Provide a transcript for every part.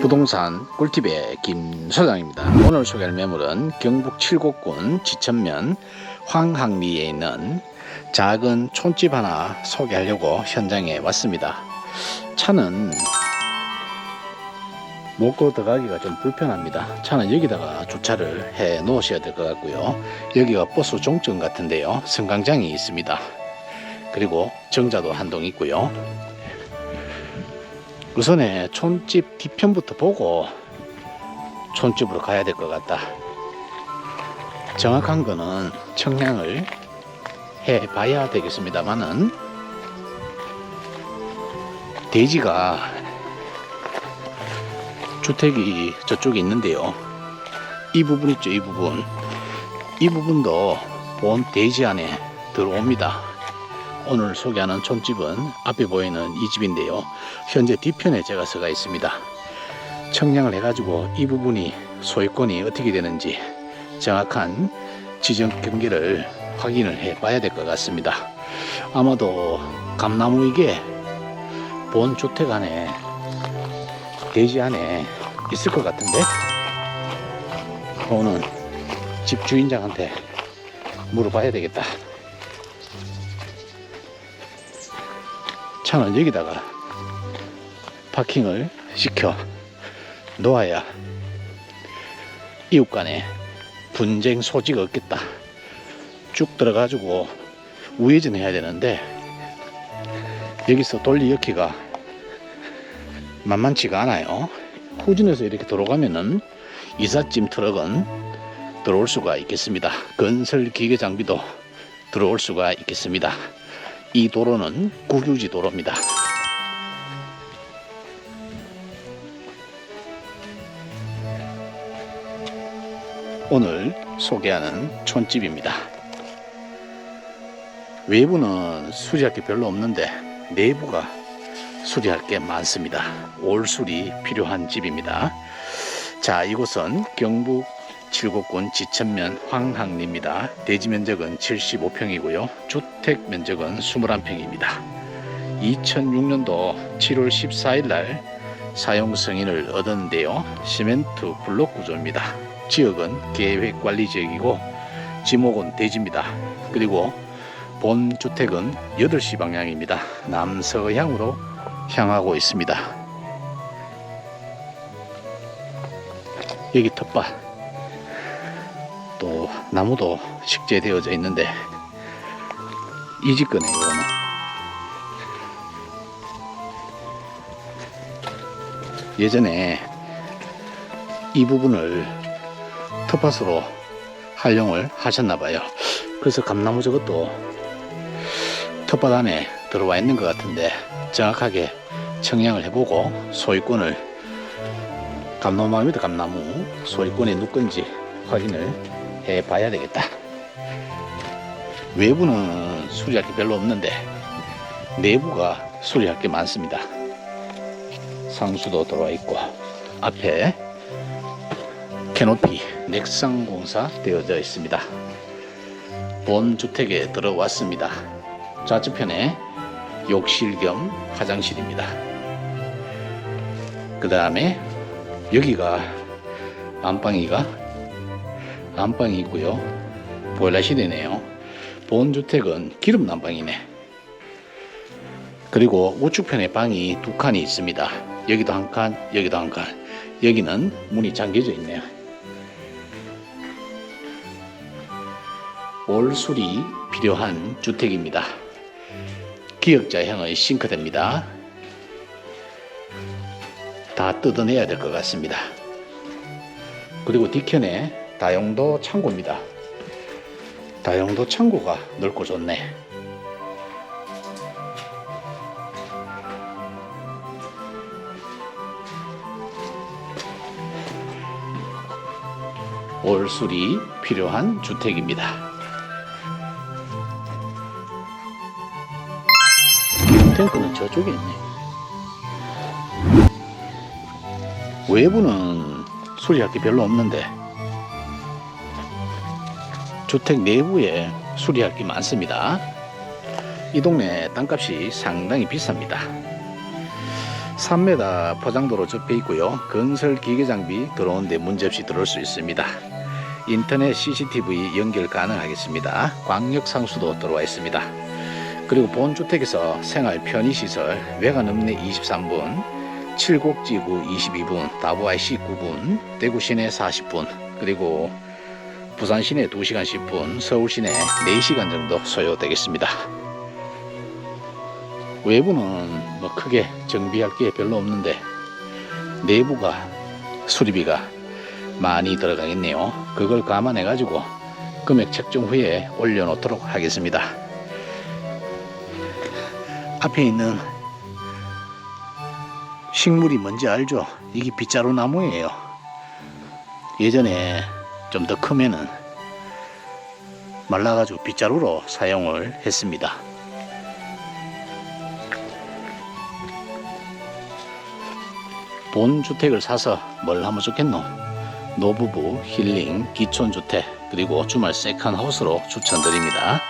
부동산 꿀팁의 김 소장입니다. 오늘 소개할 매물은 경북 칠곡군 지천면 황항리에 있는 작은 촌집 하나 소개하려고 현장에 왔습니다. 차는 먹고 들어가기가 좀 불편합니다. 차는 여기다가 주차를 해 놓으셔야 될 것 같고요. 여기가 버스 종점 같은데요. 승강장이 있습니다. 그리고 정자도 한 동 있고요. 우선에 촌집 뒤편부터 보고 촌집으로 가야 될 것 같다. 정확한 거는 청량을 해 봐야 되겠습니다만은 대지가 주택이 저쪽에 있는데요. 이 부분 있죠, 이 부분. 이 부분도 본 대지 안에 들어옵니다. 오늘 소개하는 촌집은 앞에 보이는 이 집인데요. 현재 뒤편에 제가 서가 있습니다. 청량을 해가지고 이 부분이 소유권이 어떻게 되는지 정확한 지정 경계를 확인을 해 봐야 될 것 같습니다. 아마도 감나무 이게 본 주택 안에 대지 안에 있을 것 같은데 오늘 집 주인장한테 물어봐야 되겠다. 차는 여기다가 파킹을 시켜 놓아야 이웃 간에 분쟁 소지가 없겠다. 쭉 들어가지고 우회전 해야 되는데 여기서 돌리 엮기가 만만치가 않아요. 후진해서 이렇게 들어가면은 이삿짐 트럭은 들어올 수가 있겠습니다. 건설 기계 장비도 들어올 수가 있겠습니다. 이 도로는 국유지 도로입니다. 오늘 소개하는 촌집입니다. 외부는 수리할 게 별로 없는데 내부가 수리할 게 많습니다. 올 수리 필요한 집입니다. 자, 이곳은 경북 칠곡군 지천면 황항리입니다. 대지 면적은 75평이고요. 주택 면적은 21평입니다. 2006년도 7월 14일 날 사용 승인을 얻었는데요. 시멘트 블록 구조입니다. 지역은 계획관리 지역이고 지목은 대지입니다. 그리고 본 주택은 8시 방향입니다. 남서향으로 향하고 있습니다. 여기 텃밭 또 나무도 식재되어져 있는데 이집 거네 이거는. 예전에 이 부분을 텃밭으로 활용을 하셨나 봐요. 그래서 감나무 저것도 텃밭 안에 들어와 있는 것 같은데 정확하게 청량을 해보고 소유권을 감나무입니다 감나무 소유권이 누군지 확인을 해 봐야 되겠다. 외부는 수리할 게 별로 없는데 내부가 수리할 게 많습니다. 상수도 들어와 있고 앞에 캐노피 넥상 공사 되어져 있습니다. 본 주택에 들어왔습니다. 좌측편에 욕실 겸 화장실입니다. 그 다음에 여기가 안방이가 안방이 있고요. 보일러실이네요. 본 주택은 기름 난방이네. 그리고 우측편에 방이 두 칸이 있습니다. 여기도 한 칸, 여기도 한 칸. 여기는 문이 잠겨져 있네요. 올 수리 필요한 주택입니다. 기역자형의 싱크대입니다. 다 뜯어내야 될 것 같습니다. 그리고 뒤편에 다용도 창고입니다. 다용도 창고가 넓고 좋네. 올수리 필요한 주택입니다. 탱크는 저쪽에 있네. 외부는 수리할 게 별로 없는데 주택 내부에 수리할 게 많습니다. 이 동네 땅값이 상당히 비쌉니다. 3m 포장도로 접해 있고요. 건설 기계 장비 들어오는데 문제없이 들어올 수 있습니다. 인터넷 CCTV 연결 가능하겠습니다. 광역 상수도 들어와 있습니다. 그리고 본 주택에서 생활 편의시설 외관 읍내 23분, 칠곡지구 22분, 다부아시 9분, 대구 시내 40분, 그리고 부산 시내 2시간 10분, 서울 시내 4시간 정도 소요되겠습니다. 외부는 뭐 크게 정비할 게 별로 없는데 내부가 수리비가 많이 들어가겠네요. 그걸 감안해 가지고 금액 책정 후에 올려놓도록 하겠습니다. 앞에 있는 식물이 뭔지 알죠? 이게 빗자루 나무예요. 예전에 좀 더 크면은 말라가지고 빗자루로 사용을 했습니다. 본 주택을 사서 뭘 하면 좋겠노? 노부부, 힐링, 기촌주택, 그리고 주말 세컨하우스로 추천드립니다.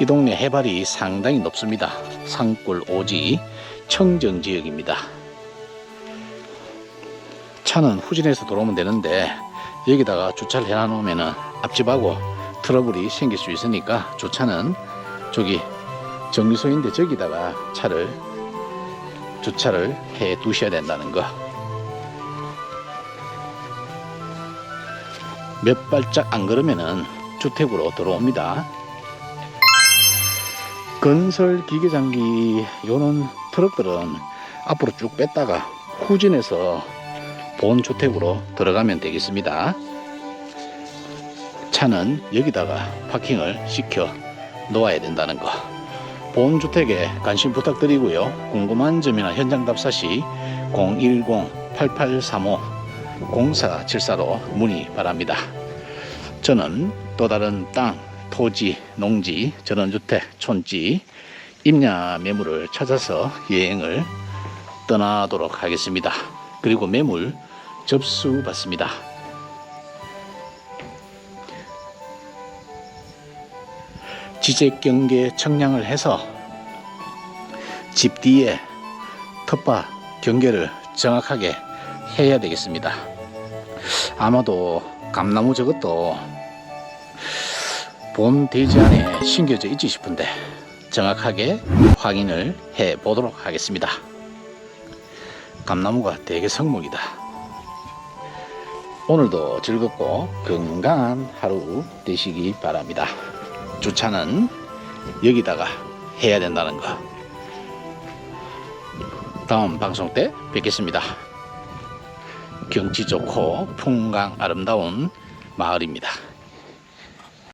이 동네 해발이 상당히 높습니다. 산골 오지 청정 지역입니다. 차는 후진해서 들어오면 되는데 여기다가 주차를 해놔 놓으면 앞집하고 트러블이 생길 수 있으니까 주차는 저기 정류소인데 저기다가 차를 주차를 해 두셔야 된다는 거. 몇 발짝 안 걸으면은 주택으로 들어옵니다. 건설 기계 장비 요런 트럭들은 앞으로 쭉 뺐다가 후진해서 본 주택으로 들어가면 되겠습니다. 차는 여기다가 파킹을 시켜 놓아야 된다는 거. 본 주택에 관심 부탁드리고요. 궁금한 점이나 현장 답사 시 010-8835-0474로 문의 바랍니다. 저는 또 다른 땅, 토지, 농지, 전원주택, 촌지, 임야 매물을 찾아서 여행을 떠나도록 하겠습니다. 그리고 매물 접수 받습니다. 지적 경계 청량을 해서 집 뒤에 텃밭 경계를 정확하게 해야 되겠습니다. 아마도 감나무 저것도 본 대지 안에 심겨져 있지 싶은데 정확하게 확인을 해 보도록 하겠습니다. 감나무가 되게 성목이다. 오늘도 즐겁고 건강한 하루 되시기 바랍니다. 주차는 여기다가 해야 된다는 거. 다음 방송 때 뵙겠습니다. 경치 좋고 풍광 아름다운 마을입니다.